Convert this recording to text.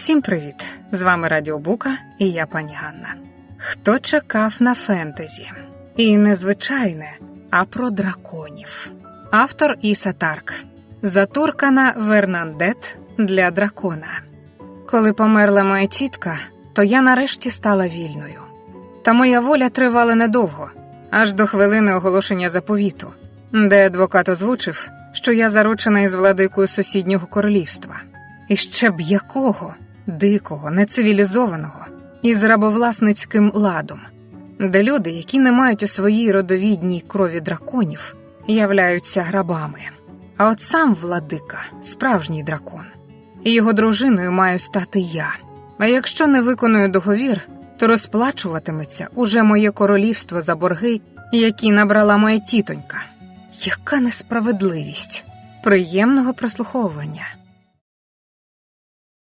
Всім привіт! З вами Радіо Бука і я пані Ганна. Хто чекав на фентезі? І не звичайне, а про драконів. Автор Іса Тарк. Затуркана Вернандет для дракона. Коли померла моя тітка, то я нарешті стала вільною. Та моя воля тривала недовго, аж до хвилини оголошення заповіту, де адвокат озвучив, що я заручена із владикою сусіднього королівства. І ще б якого дикого, нецивілізованого, із рабовласницьким ладом, де люди, які не мають у своїй родовідній крові драконів, являються грабами. А от сам владика, справжній дракон, і його дружиною маю стати я. А якщо не виконую договір, то розплачуватиметься уже моє королівство за борги, які набрала моя тітонька. Яка несправедливість! Приємного прослуховування.